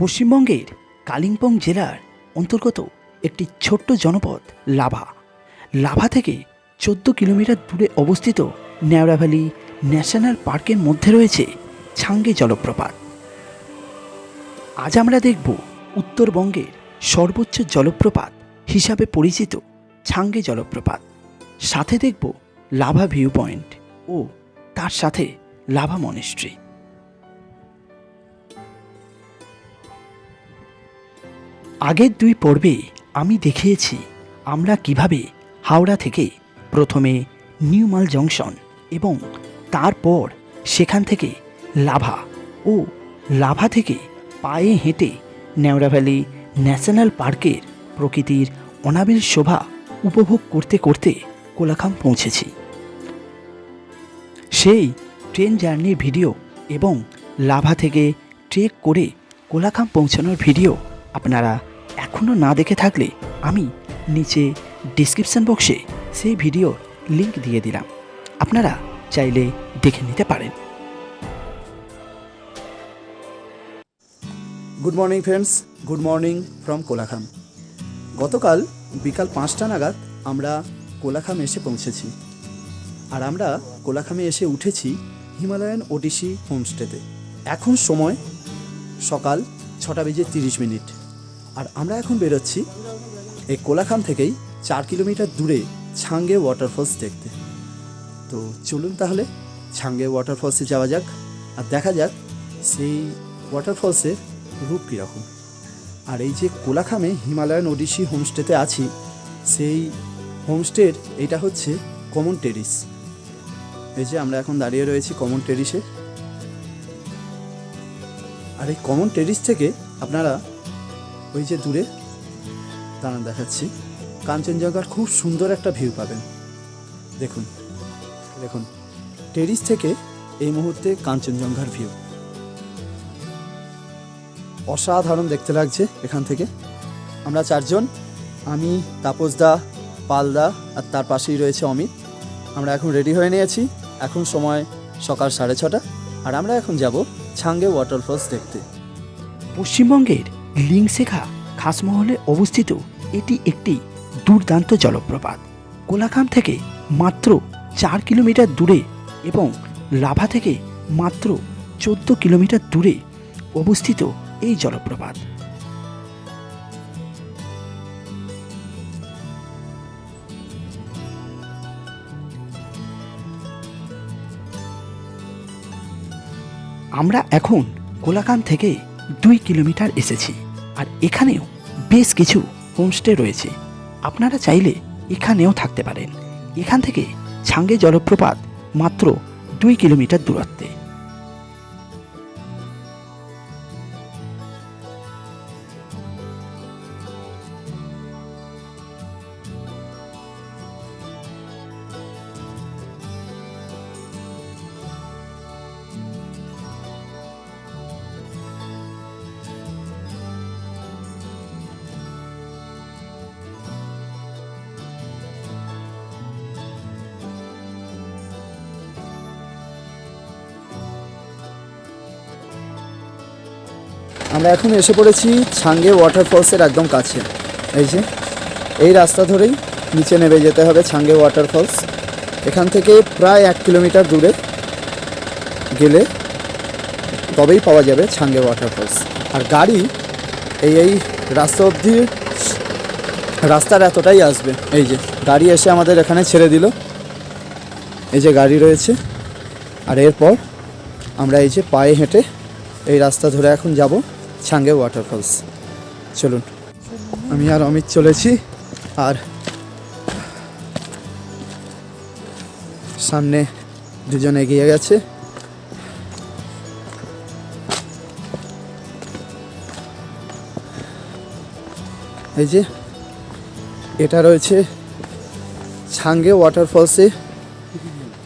পশ্চিমবঙ্গের কালিম্পং জেলার অন্তর্গত একটি ছোট্ট জনপদ, লাভা। লাভা থেকে চোদ্দ কিলোমিটার দূরে অবস্থিত ন্যাওড়া ভ্যালি ন্যাশনাল পার্কের মধ্যে রয়েছে ছাঙ্গে জলপ্রপাত। আজ আমরা দেখব উত্তরবঙ্গের সর্বোচ্চ জলপ্রপাত হিসাবে পরিচিত ছাঙ্গে জলপ্রপাত। সাথে দেখব লাভা ভিউ পয়েন্ট ও তার সাথে লাভা মনেস্ট্রি। আগের দুই পর্বে আমি দেখিয়েছি আমরা কীভাবে হাওড়া থেকে প্রথমে নিউমাল জংশন এবং তারপর সেখান থেকে লাভা ও লাভা থেকে পায়ে হেঁটে নেওড়া ভ্যালি ন্যাশনাল পার্কের প্রকৃতির অনাবিল শোভা উপভোগ করতে করতে কোলাখাম পৌঁছেছি। সেই ট্রেন জার্নির ভিডিও এবং লাভা থেকে ট্রেক করে কোলাখাম পৌঁছানোর ভিডিও আপনারা এখনও না দেখে থাকলে আমি নিচে ডিসক্রিপশন বক্সে সেই ভিডিওর লিংক দিয়ে দিলাম। আপনারা চাইলে দেখে নিতে পারেন। Good morning friends good morning from Kolakham গতকাল বিকাল পাঁচটা নাগাদ আমরা কোলাখাম এসে পৌঁছেছি। আর আমরা কোলাখামে এসে উঠেছি হিমালয়ান ওডিসি হোমস্টেতে। এখন সময় সকাল ছটা বেজে তিরিশ মিনিট। আর আমরা এখন বেরোচ্ছি এই কোলাখাম থেকেই চার কিলোমিটার দূরে ছাঙ্গে ওয়াটারফলস দেখতে। তো চলুন তাহলে ছাঙ্গে ওয়াটারফলসে যাওয়া যাক আর দেখা যাক সেই ওয়াটারফলসের রূপ কীরকম। আর এই যে কোলাখামে হিমালয়ান ওডিসি হোমস্টেতে আছি, সেই হোমস্টের এটা হচ্ছে কমন টেরিস এই যে আমরা এখন দাঁড়িয়ে রয়েছি কমন টেরিসে আর এই কমন টেরিস থেকে আপনারা ওই যে দূরে। দাঁড়ান, দেখাচ্ছি। কাঞ্চনজঙ্ঘার খুব সুন্দর একটা ভিউ পাবেন। দেখুন দেখুন। টেরিস থেকে এই মুহূর্তে কাঞ্চনজঙ্ঘার ভিউ অসাধারণ দেখতে লাগছে এখান থেকে। আমরা চারজন, আমি তাপসদা পালদা আর তার পাশেই রয়েছে অমিত। আমরা এখন রেডি হয়ে নিয়েছি। এখন সময় সকাল সাড়ে ছটা। আর আমরা এখন যাব ছাঙ্গে ওয়াটারফলস দেখতে। পশ্চিমবঙ্গের লিংশেখা খাসমহলে অবস্থিত এটি একটি দুর্দান্ত জলপ্রপাত। কোলাখাম থেকে মাত্র চার কিলোমিটার দূরে এবং লাভা থেকে মাত্র চোদ্দ কিলোমিটার দূরে অবস্থিত এই জলপ্রপাত। আমরা এখন কোলাকান থেকে দুই কিলোমিটার এসেছি। আর এখানেও বেশ কিছু হোমস্টে রয়েছে। আপনারা চাইলে এখানেও থাকতে পারেন। এখান থেকে ছাঙ্গে জলপ্রপাত মাত্র দুই কিলোমিটার দূরত্বে। আমরা এখন এসে পড়েছি ছাঙ্গে ওয়াটারফলসের একদম কাছে। এই যে, এই রাস্তা ধরেই নিচে নেমে যেতে হবে ছাঙ্গে ওয়াটারফলস এখান থেকে প্রায় এক কিলোমিটার দূরে গেলে তবেই পাওয়া যাবে ছাঙ্গে ওয়াটারফলস আর গাড়ি এই এই রাস্তা অবধি রাস্তার এতটাই আসবে। এই যে, গাড়ি এসে আমাদের এখানে ছেড়ে দিল। এই যে গাড়ি রয়েছে। আর এরপর আমরা এই যে পায়ে হেঁটে এই রাস্তা ধরে এখন যাব। ছাঙ্গে ওয়াটারফলস চলুন, আমি আর অমিত চলেছি, আর সামনে দুজন এগিয়ে গেছে। এই যে, এটা রয়েছে ছাঙ্গে ওয়াটারফলসে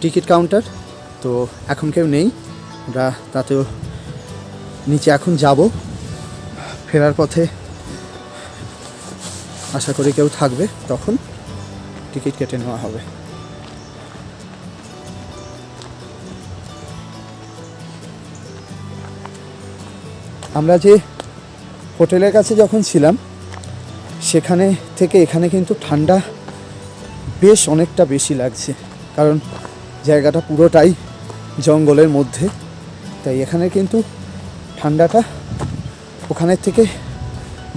টিকিট কাউন্টার। তো এখন কেউ নেই, আমরা তাতেও নিচে এখন যাব। ফেরার পথে আশা করি কেউ থাকবে, তখন টিকিট কেটে নেওয়া হবে। আমরা যে হোটেলের কাছে যখন ছিলাম, সেখানে থেকে এখানে কিন্তু ঠান্ডা বেশ অনেকটা বেশি লাগছে, কারণ জায়গাটা পুরোটাই জঙ্গলের মধ্যে, তাই এখানে কিন্তু ঠান্ডাটা ওখানের থেকে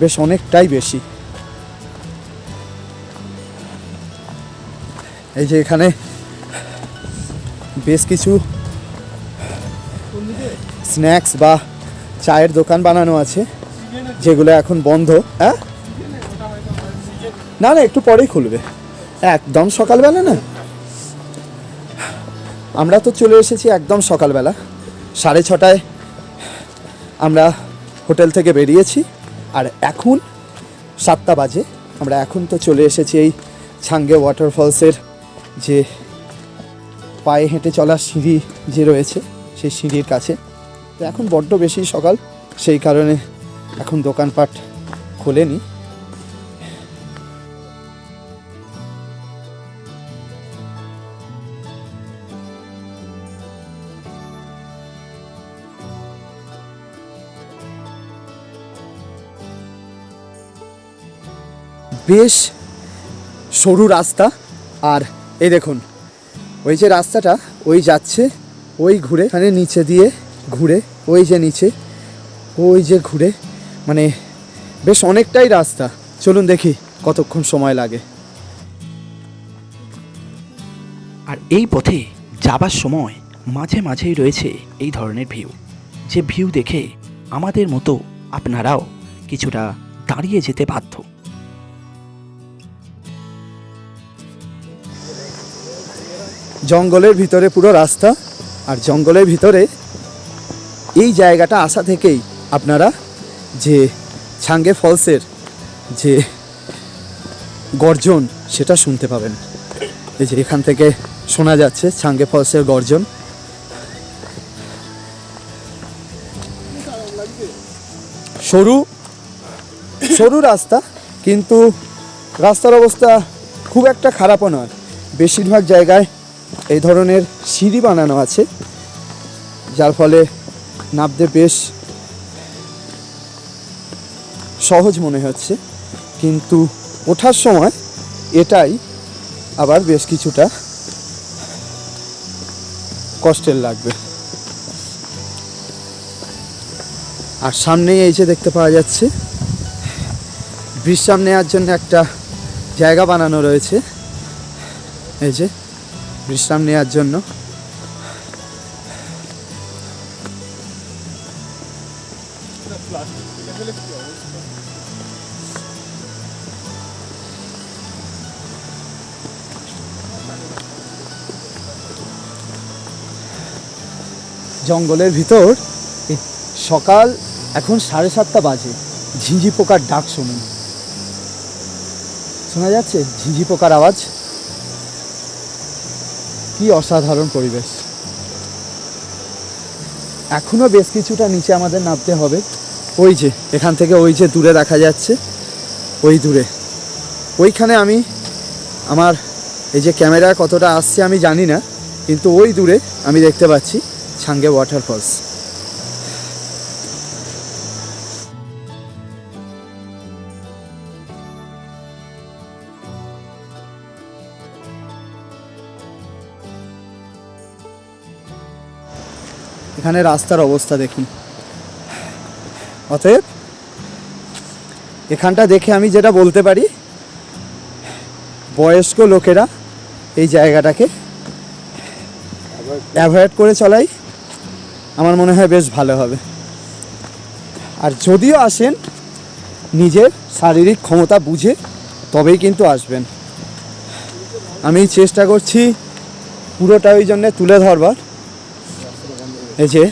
বেশ অনেকটাই বেশি। এই যে এখানে বেশ কিছু স্ন্যাক্স বা চায়ের দোকান বানানো আছে, যেগুলো এখন বন্ধ হ্যাঁ না না, একটু পরেই খুলবে। একদম সকালবেলা না? আমরা তো চলে এসেছি একদম সকালবেলা, সাড়ে ছটায়। আমরা হোটেল থেকে বেরিয়েছি। আর এখন সাতটা বাজে। আমরা এখন তো চলে এসেছি এই ছাঙ্গে ওয়াটারফলসের যে পায়ে হেঁটে চলার সিঁড়ি যে রয়েছে, সেই সিঁড়ির কাছে। তো এখন বড্ড বেশি সকাল, সেই কারণে এখন দোকানপাট খোলেনি। বেশ সরু রাস্তা। আর এই দেখুন, ওই যে রাস্তাটা, ওই যাচ্ছে, ওই ঘুরে মানে নিচে দিয়ে ঘুরে, ওই যে নিচে, ওই যে ঘুরে। মানে বেশ অনেকটাই রাস্তা। চলুন দেখি কতক্ষণ সময় লাগে। আর এই পথে যাবার সময় মাঝে মাঝেই রয়েছে এই ধরনের ভিউ। যে ভিউ দেখে আমাদের মতো আপনারাও কিছুটা দাঁড়িয়ে যেতে বাধ্য। জঙ্গলের ভিতরে পুরো রাস্তা আর জঙ্গলের ভিতরে এই জায়গাটা আসা থেকেই আপনারা যে ছাঙ্গে ফলসের যে গর্জন সেটা শুনতে পাবেন। এই যে এখান থেকে শোনা যাচ্ছে ছাঙ্গে ফলসের গর্জন। সরু সরু রাস্তা, কিন্তু রাস্তার অবস্থা খুব একটা খারাপও নয়। বেশিরভাগ জায়গায় এই ধরনের সিঁড়ি বানানো আছে, যার ফলে নামতে বেশ সহজ মনে হচ্ছে। কিন্তু ওঠার সময় এটাই আবার বেশ কিছুটা কষ্টের লাগবে। আর সামনেই এই যে দেখতে পাওয়া যাচ্ছে বিশ্রাম নেওয়ার জন্য একটা জায়গা বানানো রয়েছে। এই যে বিশ্রাম নেওয়ার জন্য। জঙ্গলের ভিতর সকাল এখন সাড়ে সাতটা বাজে। ঝিঁঝি পোকার ডাক শুনুন। শোনা যাচ্ছে ঝিঁঝি পোকার আওয়াজ? কি অসাধারণ পরিবেশ। এখনও বেশ কিছুটা নিচে আমাদের নামতে হবে। ওই যে, এখান থেকে ওই যে দূরে দেখা যাচ্ছে, ওই দূরে। ওইখানে আমি আমার এই যে ক্যামেরা কতটা আসছে আমি জানি না, কিন্তু ওই দূরে আমি দেখতে পাচ্ছি ছাঙ্গে ওয়াটারফলস। এখানে রাস্তার অবস্থা দেখুন। অতএব, এখানটা দেখে আমি যেটা বলতে পারি, বয়স্ক লোকেরা এই জায়গাটাকে অ্যাভয়েড করে চলাই আমার মনে হয় বেশ ভালো হবে। আর যদিও আসেন, নিজের শারীরিক ক্ষমতা বুঝে তবেই কিন্তু আসবেন। আমি চেষ্টা করছি পুরোটা ওই জন্যে তুলে ধরবার। এই যে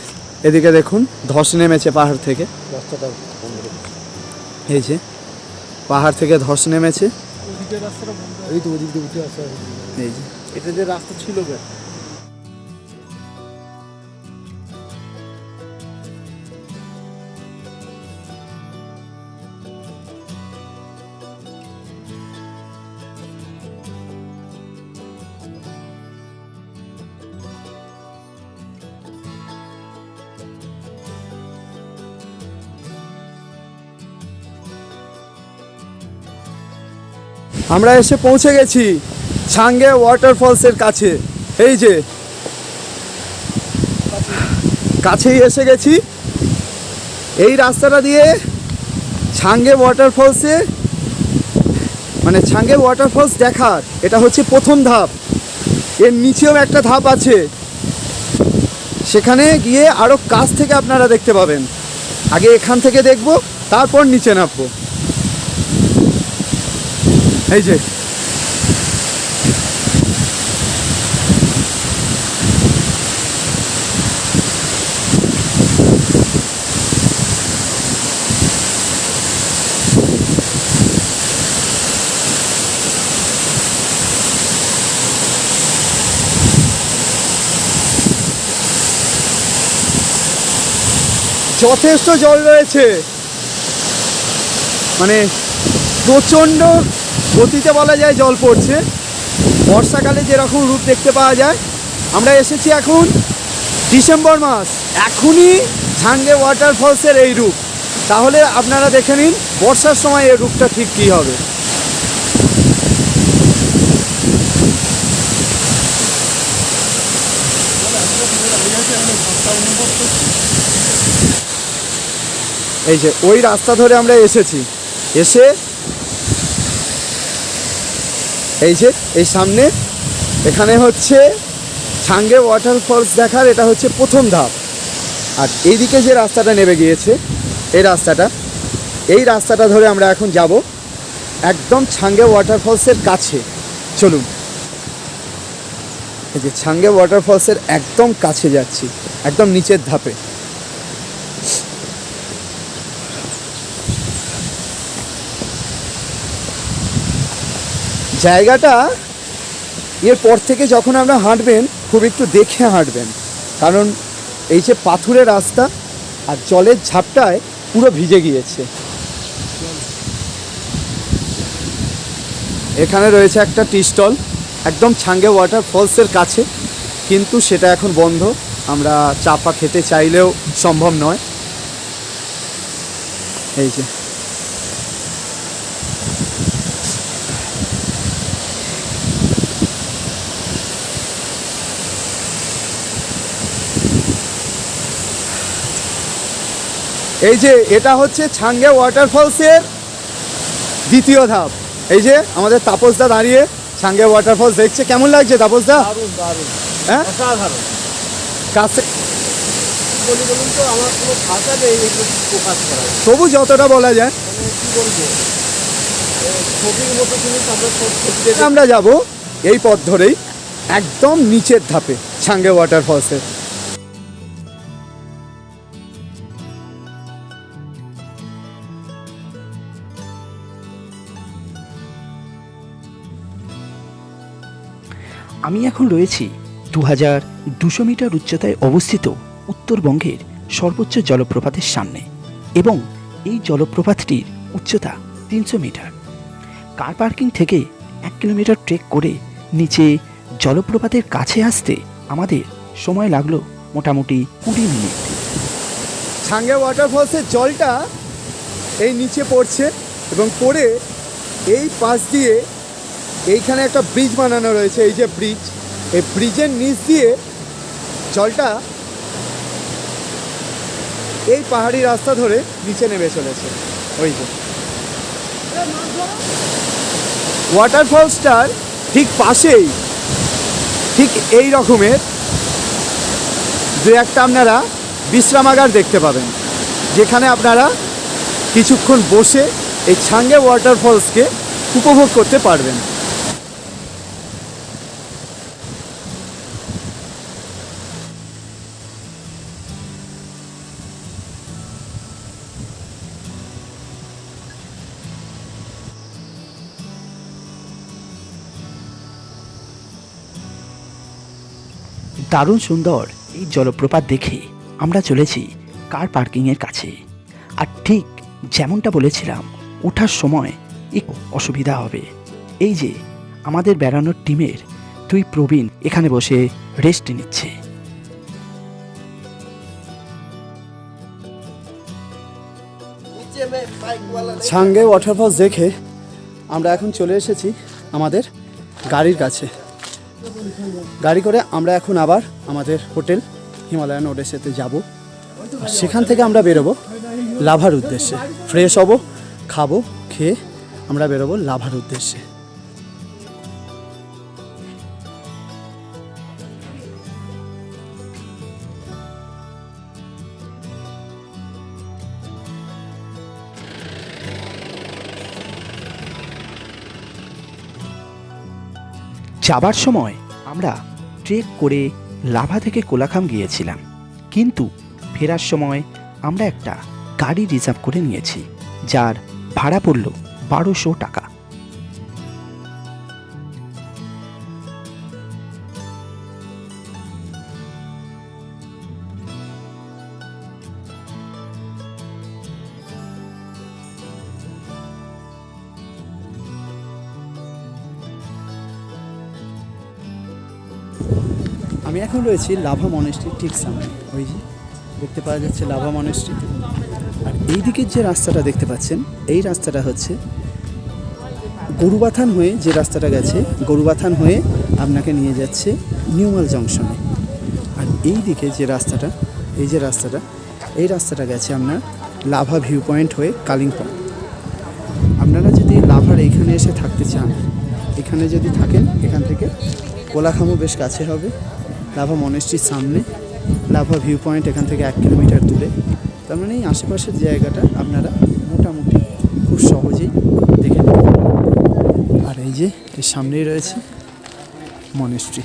এদিকে দেখুন ধস নেমেছে পাহাড় থেকে। এই যে পাহাড় থেকে ধস নেমেছে। এই যে। এটা যে রাস্তা ছিল আমরা এসে পৌঁছে গেছি ছাঙ্গে ওয়াটারফলসের কাছে। এই যে। কাছেই এসে গেছি। এই রাস্তাটা দিয়ে ছাঙ্গে ওয়াটারফলসে মানে ছাঙ্গে ওয়াটারফলস দেখার, এটা হচ্ছে প্রথম ধাপ। এর নিচেও একটা ধাপ আছে। সেখানে গিয়ে আরও কাছ থেকে আপনারা দেখতে পাবেন। আগে এখান থেকে দেখব, তারপর নিচে নামবো। এই যে। যথেষ্ট জল রয়েছে। মানে প্রচণ্ড গতিতে বলা যায় জল পড়ছে। বর্ষাকালে যেরকম রূপ দেখতে পাওয়া যায়, আমরা এসেছি এখন ডিসেম্বর মাস। এখনই ঝাঙ্গে ওয়াটারফলসের এই রূপ। তাহলে আপনারা দেখে নিন বর্ষার সময় এই রূপটা ঠিক কী হবে। এই যে ওই রাস্তা ধরে আমরা এসেছি। এসে এই যে, এই সামনে, এখানে হচ্ছে ছাঙ্গে ওয়াটারফলস দেখার, এটা হচ্ছে প্রথম ধাপ। আর এইদিকে যে রাস্তাটা নেমে গিয়েছে, এই রাস্তাটা এই রাস্তাটা ধরে আমরা এখন যাব একদম ছাঙ্গে ওয়াটারফলসের কাছে। চলুন। এই যে ছাঙ্গে ওয়াটারফলসের একদম কাছে যাচ্ছি, একদম নিচের ধাপে। জায়গাটা এরপর থেকে যখন আমরা হাঁটবেন, খুব একটু দেখে হাঁটবেন। কারণ এই যে পাথুরের রাস্তা আর জলের ঝাপটায় পুরো ভিজে গিয়েছে। এখানে রয়েছে একটা টি স্টল, একদম ছাঙ্গে ওয়াটার ফলসের কাছে। কিন্তু সেটা এখন বন্ধ। আমরা চাপা খেতে চাইলেও সম্ভব নয়। এই যে। এই যে এটা হচ্ছে ছাঙ্গে ওয়াটারফলসের দ্বিতীয় ধাপ। এই যে আমাদের তাপসদা দাঁড়িয়ে ছাঙ্গে ওয়াটারফলস দেখছে। কেমন লাগছে তাপসদা? হ্যাঁ? কাছে তবু যতটা বলা যায়। মানে আমরা যাব এই পথ ধরেই একদম নিচের ধাপে ছাঙ্গে ওয়াটারফলসের আমি এখন রয়েছি দু হাজার দুশো মিটার উচ্চতায় অবস্থিত উত্তরবঙ্গের সর্বোচ্চ জলপ্রপাতের সামনে এবং এই জলপ্রপাতটির উচ্চতা তিনশো মিটার। কার পার্কিং থেকে এক কিলোমিটার ট্রেক করে নিচে জলপ্রপাতের কাছে আসতে আমাদের সময় লাগল মোটামুটি কুড়ি মিনিট। ছাঙ্গে ওয়াটারফলসের জলটা এই নিচে পড়ছে এবং পড়ে এই পাশ দিয়ে এইখানে একটা ব্রিজ বানানো রয়েছে, এই যে ব্রিজ এই ব্রিজের নিচ দিয়ে জলটা এই পাহাড়ি রাস্তা ধরে নিচে নেমে চলেছে। ওই যে। ওয়াটারফলসটার ঠিক পাশেই, ঠিক এই রকমের দু একটা আপনারা বিশ্রামাগার দেখতে পাবেন, যেখানে আপনারা কিছুক্ষণ বসে এই ছাঙ্গে ওয়াটারফলসকে উপভোগ করতে পারবেন। দারুণ সুন্দর এই জলপ্রপাত দেখে আমরা চলেছি কার পার্কিংয়ের কাছে। আর ঠিক যেমনটা বলেছিলাম, ওঠার সময় একটু অসুবিধা হবে। এই যে আমাদের বেড়ানোর টিমের দুই প্রবীণ এখানে বসে রেস্ট নিচ্ছে। ছাঙ্গে ওয়াটারফলস দেখে আমরা এখন চলে এসেছি আমাদের গাড়ির কাছে। গাড়ি করে আমরা এখন আবার আমাদের হোটেল হিমালয়ান ওডেসেতে যাব। সেখান থেকে আমরা বেরোবো লাভার উদ্দেশ্যে। ফ্রেশ হব, খাব, খেয়ে আমরা বেরোবো লাভার উদ্দেশ্যে। যাবার সময় আমরা ট্রেক করে লাভা থেকে কোলাখাম গিয়েছিলাম। কিন্তু ফেরার সময় আমরা একটা গাড়ি রিজার্ভ করে নিয়েছি, যার ভাড়া পড়ল বারোশো টাকা। এখন রয়েছি লাভা মনেস্ট্রির ঠিক সামনে। ওই যে দেখতে পাওয়া যাচ্ছে লাভা মনেস্ট্রি। আর এই দিকের যে রাস্তাটা দেখতে পাচ্ছেন, এই রাস্তাটা হচ্ছে গরুবাথান হয়ে যে রাস্তাটা গেছে, গরুবাথান হয়ে আপনাকে নিয়ে যাচ্ছে নিউমাল জংশনে। আর এই দিকে যে রাস্তাটা, এই যে রাস্তাটা, এই রাস্তাটা গেছে আপনার লাভা ভিউ পয়েন্ট হয়ে কালিম্পং। আপনারা যদি লাভার এইখানে এসে থাকতে চান, এখানে যদি থাকেন, এখান থেকে কোলাখামও বেশ কাছে হবে। লাভা মনেস্ট্রির সামনে লাভা ভিউ পয়েন্ট এখান থেকে এক কিলোমিটার দূরে। তার মানে এই আশেপাশের জায়গাটা আপনারা মোটামুটি খুব সহজেই দেখে নিতে পারবেন। আর এই যে এর সামনেই রয়েছে মনেস্ট্রি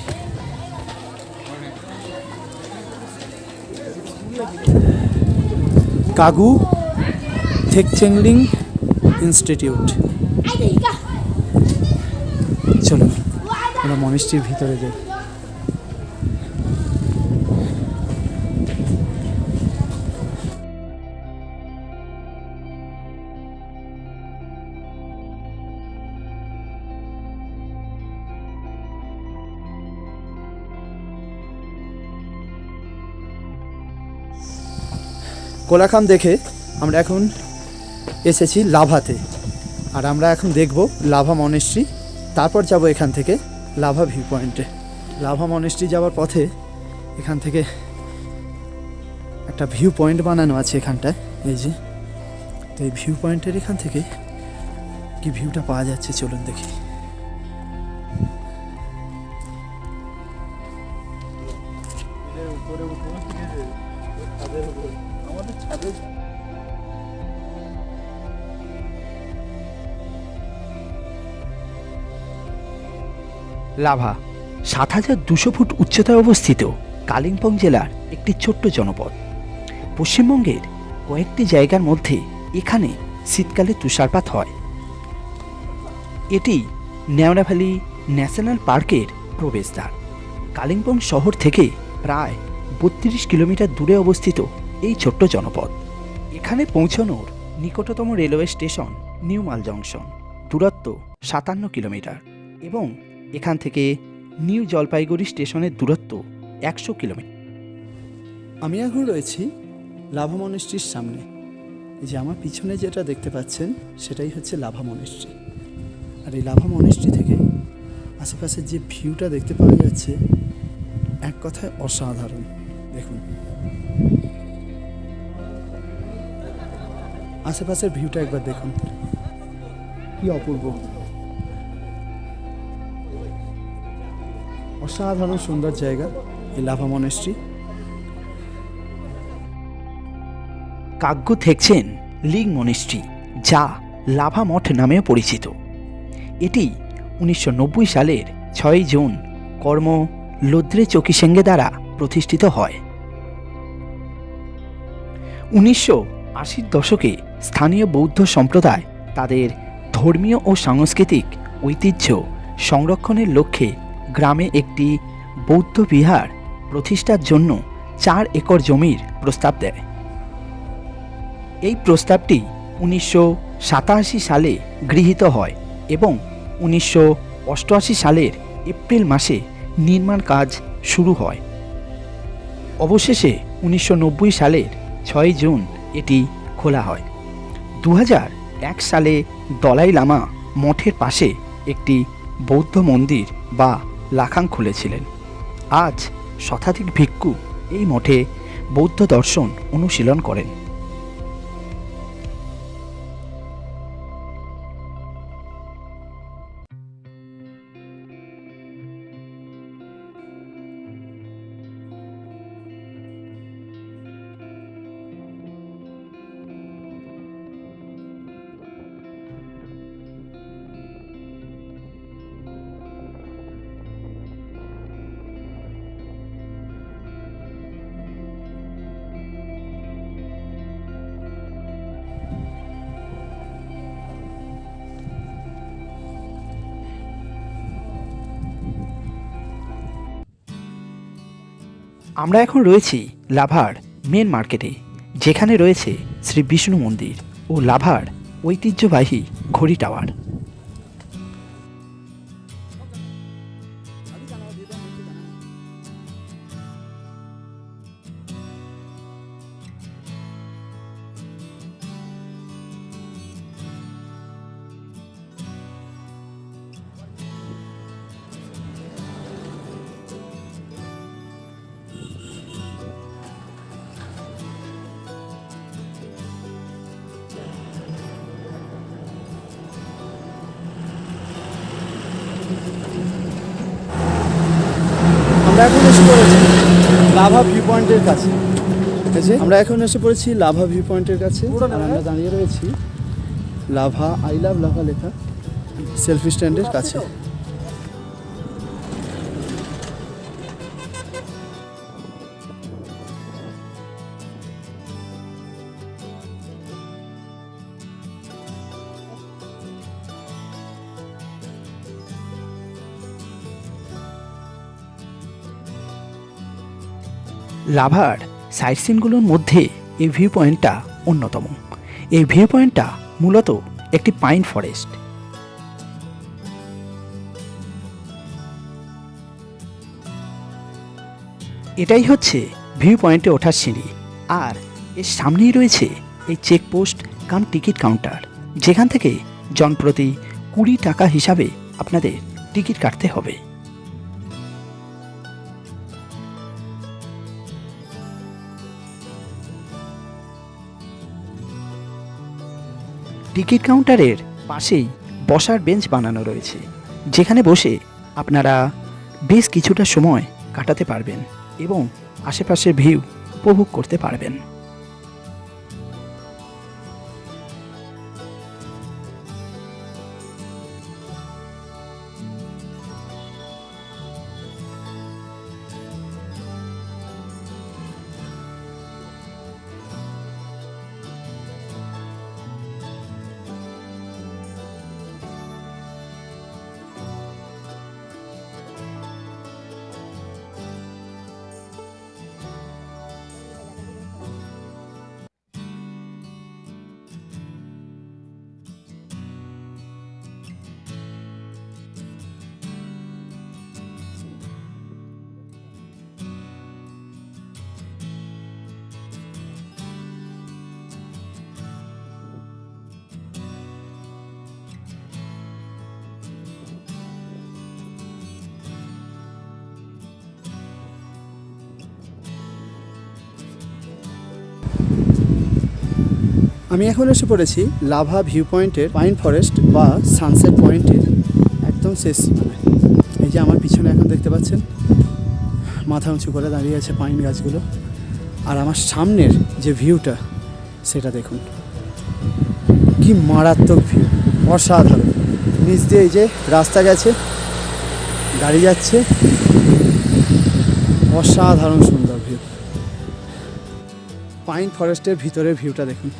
কাগু থেকচেংলিং ইনস্টিটিউট। চলুন আমরা মনেস্ট্রির ভিতরে যাই। কোলাখাম দেখে আমরা এখন এসেছি লাভাতে। আর আমরা এখন দেখব লাভা মনেস্ট্রি তারপর যাব এখান থেকে লাভা ভিউ পয়েন্টে লাভা মনেস্ট্রি যাওয়ার পথে এখান থেকে একটা ভিউ পয়েন্ট বানানো আছে এখানটায়। এই যে, তো এই ভিউ পয়েন্টের এখান থেকে কি ভিউটা পাওয়া যাচ্ছে? চলুন দেখি। লাভা, সাত হাজার দুশো ফুট উচ্চতায় অবস্থিত কালিম্পং জেলার একটি ছোট্ট জনপদ। পশ্চিমবঙ্গের কয়েকটি জায়গার মধ্যে এখানে শীতকালে তুষারপাত হয়। এটি নেওড়া ভ্যালি ন্যাশনাল পার্কের প্রবেশদ্বার। কালিম্পং শহর থেকে প্রায় বত্রিশ কিলোমিটার দূরে অবস্থিত এই ছোট্ট জনপদ। এখানে পৌঁছানোর নিকটতম রেলওয়ে স্টেশন নিউমাল জংশন, দূরত্ব সাতান্ন কিলোমিটার এবং এখান থেকে নিউ জলপাইগুড়ি স্টেশনের দূরত্ব একশো কিলোমিটার। আমি এখন রয়েছি লাভা মনেস্ট্রির সামনে। এই যে আমার পিছনে যেটা দেখতে পাচ্ছেন, সেটাই হচ্ছে লাভা মনেস্ট্রি আর এই লাভা মনেস্ট্রি থেকে আশেপাশের যে ভিউটা দেখতে পাওয়া যাচ্ছে, এক কথায় অসাধারণ। দেখুন আশেপাশের ভিউটা একবার দেখুন। কি অপূর্ব। অসাধারণ সুন্দর জায়গা, এই লাভা মনেস্ট্রি কাগ্য থেকছেন লিং মনেস্ট্রি যা লাভা মঠ নামেও পরিচিত। এটি উনিশশো নব্বই সালের ছয় জুন কর্ম লোদ্রে চকিসেঙ্গে দ্বারা প্রতিষ্ঠিত হয়। উনিশশো আশির দশকে স্থানীয় বৌদ্ধ সম্প্রদায় তাদের ধর্মীয় ও সাংস্কৃতিক ঐতিহ্য সংরক্ষণের লক্ষ্যে গ্রামে একটি বৌদ্ধ বিহার প্রতিষ্ঠার জন্য চার একর জমির প্রস্তাব দেয়। এই প্রস্তাবটি উনিশশো সাতাশি সালে গৃহীত হয় এবং উনিশশো অষ্টআশি সালের এপ্রিল মাসে নির্মাণ কাজ শুরু হয়। অবশেষে উনিশশো নব্বই সালের ছয় জুন এটি খোলা হয়। দু এক সালে দলাই লামা মঠের পাশে একটি বৌদ্ধ মন্দির বা লাখাং খুলেছিলেন। আজ শতাধিক ভিক্ষু এই মঠে বৌদ্ধ দর্শন অনুশীলন করেন। আমরা এখন রয়েছি লাভার মেন মার্কেটে যেখানে রয়েছে শ্রী বিষ্ণু মন্দির ও লাভার ঐতিহ্যবাহী ঘড়ি টাওয়ার লাভা ভিউ পয়েন্টের কাছে। ঠিক আছে? আমরা এখন এসে পড়েছি লাভা ভিউ পয়েন্টের কাছে আমরা দাঁড়িয়ে রয়েছি লাভা আই লাভ লাভা লেখা সেলফি স্ট্যান্ডের কাছে। লাভার সাইট সিনগুলোর মধ্যে এই ভিউ পয়েন্টটা অন্যতম। এই ভিউ পয়েন্টটা মূলত একটি পাইন ফরেস্ট। এটাই হচ্ছে ভিউ পয়েন্টে ওঠার সিঁড়ি, আর এর সামনেই রয়েছে এই চেকপোস্ট কাম টিকিট কাউন্টার, যেখান থেকে জনপ্রতি কুড়ি টাকা হিসাবে আপনাদের টিকিট কাটতে হবে। টিকিট কাউন্টারের পাশেই বসার বেঞ্চ বানানো রয়েছে, যেখানে বসে আপনারা বেশ কিছুটা সময় কাটাতে পারবেন এবং আশেপাশের ভিউ উপভোগ করতে পারবেন। আমি এখন এসে পড়েছি লাভা ভিউ পয়েন্টের পাইন ফরেস্ট বা সানসেট পয়েন্টের একদম শেষ এই যে আমার পিছনে এখন দেখতে পাচ্ছেন, মাথা উঁচু করে দাঁড়িয়ে আছে পাইন গাছগুলো। আর আমার সামনের যে ভিউটা, সেটা দেখুন। কি মারাত্মক ভিউ, অসাধারণ। নিচ দিয়ে এই যে রাস্তা গেছে, গাড়ি যাচ্ছে। অসাধারণ সুন্দর ভিউ। পাইন ফরেস্টের ভিতরের ভিউটা দেখুন।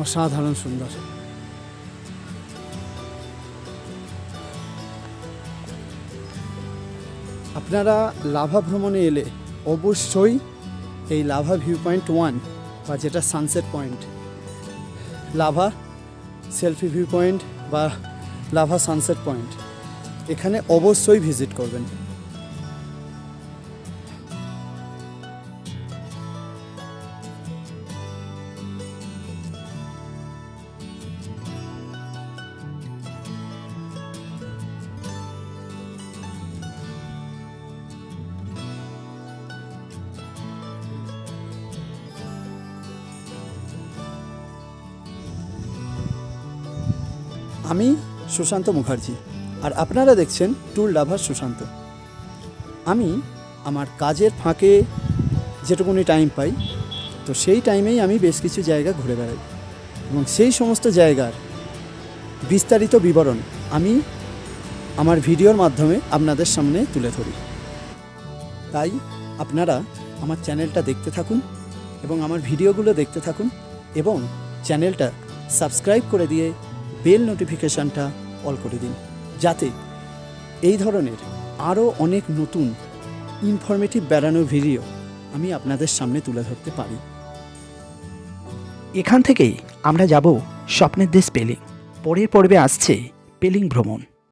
অসাধারণ সুন্দর। আপনারা লাভা ভ্রমণে এলে অবশ্যই এই লাভা ভিউ পয়েন্ট ওয়ান বা যেটা sunset point, Lava selfie view point বা লাভা সানসেট পয়েন্ট, এখানে অবশ্যই ভিজিট করবেন। আমি সুশান্ত মুখার্জি আর আপনারা দেখছেন টুর লাভার সুশান্ত। আমি আমার কাজের ফাঁকে যেটুকুনি টাইম পাই, তো সেই টাইমেই আমি বেশ কিছু জায়গা ঘুরে বেড়াই এবং সেই সমস্ত জায়গার বিস্তারিত বিবরণ আমি আমার ভিডিওর মাধ্যমে আপনাদের সামনে তুলে ধরি। তাই আপনারা আমার চ্যানেলটা দেখতে থাকুন এবং আমার ভিডিওগুলো দেখতে থাকুন এবং চ্যানেলটা সাবস্ক্রাইব করে দিয়ে বেল নোটিফিকেশানটা অল করে দিন। যাতে এই ধরনের আরও অনেক নতুন ইনফরমেটিভ বেড়ানোর ভিডিও আমি আপনাদের সামনে তুলে ধরতে পারি। এখান থেকেই আমরা যাব স্বপ্নের দেশ পেলিং। পরের পর্বে আসছে পেলিং ভ্রমণ।